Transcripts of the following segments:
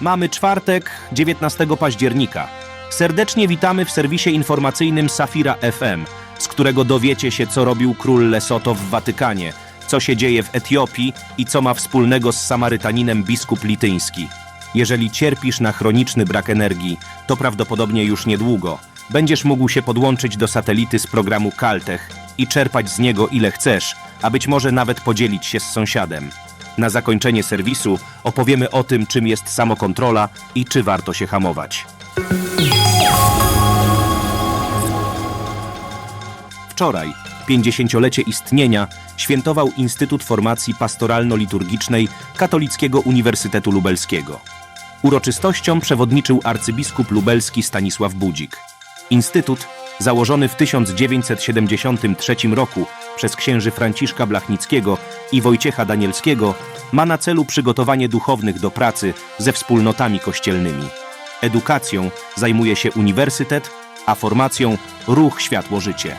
Mamy czwartek, 19 października. Serdecznie witamy w serwisie informacyjnym Safira FM, z którego dowiecie się, co robił król Lesoto w Watykanie, co się dzieje w Etiopii i co ma wspólnego z Samarytaninem biskup lityński. Jeżeli cierpisz na chroniczny brak energii, to prawdopodobnie już niedługo będziesz mógł się podłączyć do satelity z programu Caltech i czerpać z niego ile chcesz, a być może nawet podzielić się z sąsiadem. Na zakończenie serwisu opowiemy o tym, czym jest samokontrola i czy warto się hamować. Wczoraj, 50-lecie istnienia, świętował Instytut Formacji Pastoralno-Liturgicznej Katolickiego Uniwersytetu Lubelskiego. Uroczystością przewodniczył arcybiskup lubelski Stanisław Budzik. Instytut, założony w 1973 roku przez księży Franciszka Blachnickiego i Wojciecha Danielskiego, ma na celu przygotowanie duchownych do pracy ze wspólnotami kościelnymi. Edukacją zajmuje się uniwersytet, a formacją ruch Światło-Życie.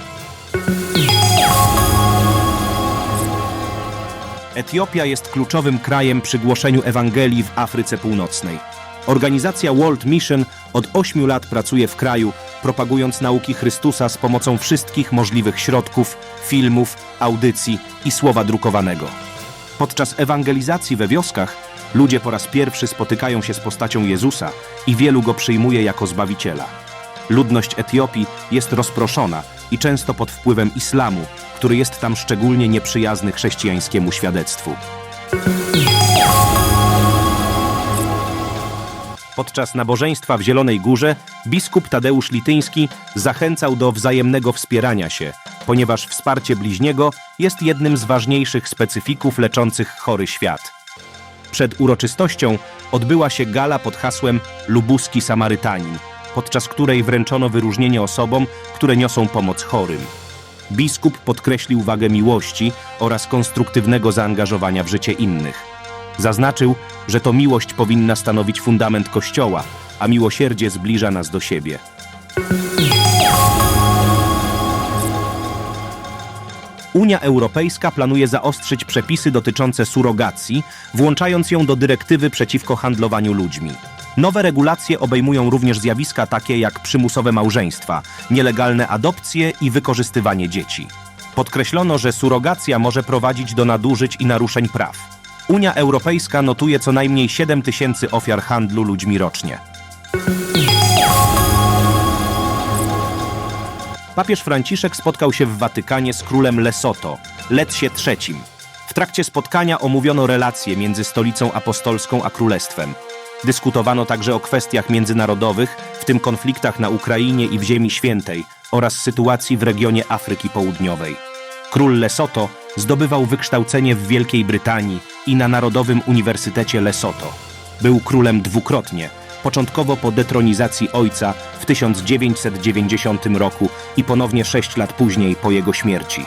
Etiopia jest kluczowym krajem przy głoszeniu Ewangelii w Afryce Północnej. Organizacja World Mission od 8 lat pracuje w kraju, propagując nauki Chrystusa z pomocą wszystkich możliwych środków, filmów, audycji i słowa drukowanego. Podczas ewangelizacji we wioskach ludzie po raz pierwszy spotykają się z postacią Jezusa i wielu go przyjmuje jako zbawiciela. Ludność Etiopii jest rozproszona i często pod wpływem islamu, który jest tam szczególnie nieprzyjazny chrześcijańskiemu świadectwu. Podczas nabożeństwa w Zielonej Górze biskup Tadeusz Lityński zachęcał do wzajemnego wspierania się, ponieważ wsparcie bliźniego jest jednym z ważniejszych specyfików leczących chory świat. Przed uroczystością odbyła się gala pod hasłem Lubuski Samarytanin, podczas której wręczono wyróżnienie osobom, które niosą pomoc chorym. Biskup podkreślił wagę miłości oraz konstruktywnego zaangażowania w życie innych. Zaznaczył, że to miłość powinna stanowić fundament Kościoła, a miłosierdzie zbliża nas do siebie. Unia Europejska planuje zaostrzyć przepisy dotyczące surogacji, włączając ją do dyrektywy przeciwko handlowaniu ludźmi. Nowe regulacje obejmują również zjawiska takie jak przymusowe małżeństwa, nielegalne adopcje i wykorzystywanie dzieci. Podkreślono, że surogacja może prowadzić do nadużyć i naruszeń praw. Unia Europejska notuje co najmniej 7 tysięcy ofiar handlu ludźmi rocznie. Papież Franciszek spotkał się w Watykanie z królem Lesoto, Letsie III. W trakcie spotkania omówiono relacje między stolicą apostolską a królestwem. Dyskutowano także o kwestiach międzynarodowych, w tym konfliktach na Ukrainie i w Ziemi Świętej oraz sytuacji w regionie Afryki Południowej. Król Lesoto zdobywał wykształcenie w Wielkiej Brytanii i na Narodowym Uniwersytecie Lesoto. Był królem dwukrotnie, początkowo po detronizacji ojca w 1990 roku i ponownie sześć lat później po jego śmierci.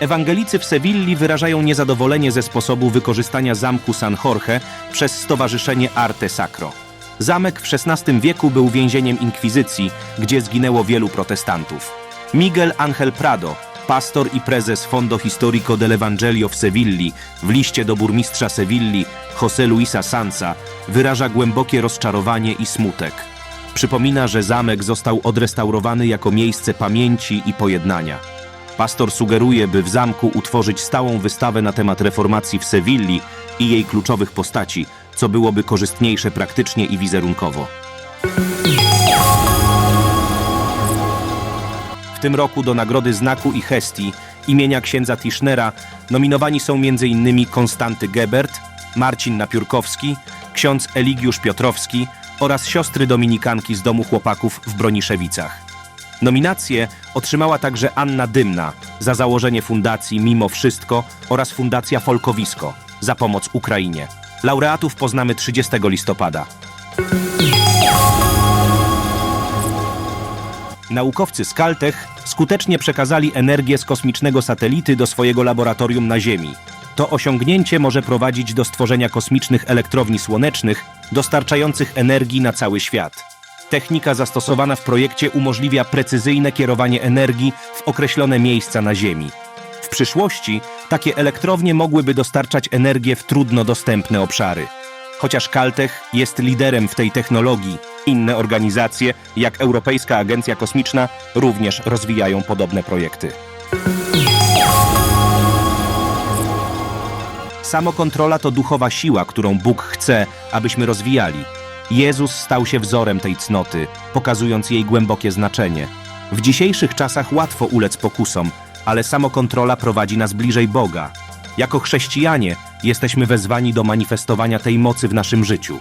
Ewangelicy w Sewilli wyrażają niezadowolenie ze sposobu wykorzystania zamku San Jorge przez Stowarzyszenie Arte Sacro. Zamek w XVI wieku był więzieniem inkwizycji, gdzie zginęło wielu protestantów. Miguel Ángel Prado, pastor i prezes Fondo Histórico del Evangelio w Sewilli, w liście do burmistrza Sewilli, José Luisa Sansa, wyraża głębokie rozczarowanie i smutek. Przypomina, że zamek został odrestaurowany jako miejsce pamięci i pojednania. Pastor sugeruje, by w zamku utworzyć stałą wystawę na temat reformacji w Sewilli i jej kluczowych postaci, co byłoby korzystniejsze praktycznie i wizerunkowo. Tym roku do Nagrody Znaku i Hestii imienia księdza Tischnera nominowani są m.in. Konstanty Gebert, Marcin Napiórkowski, ksiądz Eligiusz Piotrowski oraz siostry dominikanki z Domu Chłopaków w Broniszewicach. Nominację otrzymała także Anna Dymna za założenie fundacji Mimo Wszystko oraz Fundacja Folkowisko za pomoc Ukrainie. Laureatów poznamy 30 listopada. Naukowcy z Caltech skutecznie przekazali energię z kosmicznego satelity do swojego laboratorium na Ziemi. To osiągnięcie może prowadzić do stworzenia kosmicznych elektrowni słonecznych dostarczających energii na cały świat. Technika zastosowana w projekcie umożliwia precyzyjne kierowanie energii w określone miejsca na Ziemi. W przyszłości takie elektrownie mogłyby dostarczać energię w trudno dostępne obszary. Chociaż Caltech jest liderem w tej technologii, inne organizacje, jak Europejska Agencja Kosmiczna, również rozwijają podobne projekty. Samokontrola to duchowa siła, którą Bóg chce, abyśmy rozwijali. Jezus stał się wzorem tej cnoty, pokazując jej głębokie znaczenie. W dzisiejszych czasach łatwo ulec pokusom, ale samokontrola prowadzi nas bliżej Boga. Jako chrześcijanie jesteśmy wezwani do manifestowania tej mocy w naszym życiu.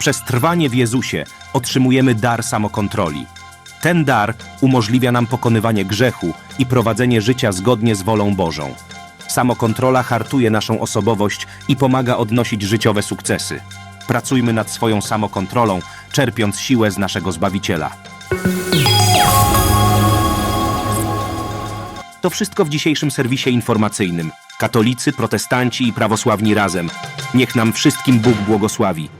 Przez trwanie w Jezusie otrzymujemy dar samokontroli. Ten dar umożliwia nam pokonywanie grzechu i prowadzenie życia zgodnie z wolą Bożą. Samokontrola hartuje naszą osobowość i pomaga odnosić życiowe sukcesy. Pracujmy nad swoją samokontrolą, czerpiąc siłę z naszego Zbawiciela. To wszystko w dzisiejszym serwisie informacyjnym. Katolicy, protestanci i prawosławni razem. Niech nam wszystkim Bóg błogosławi.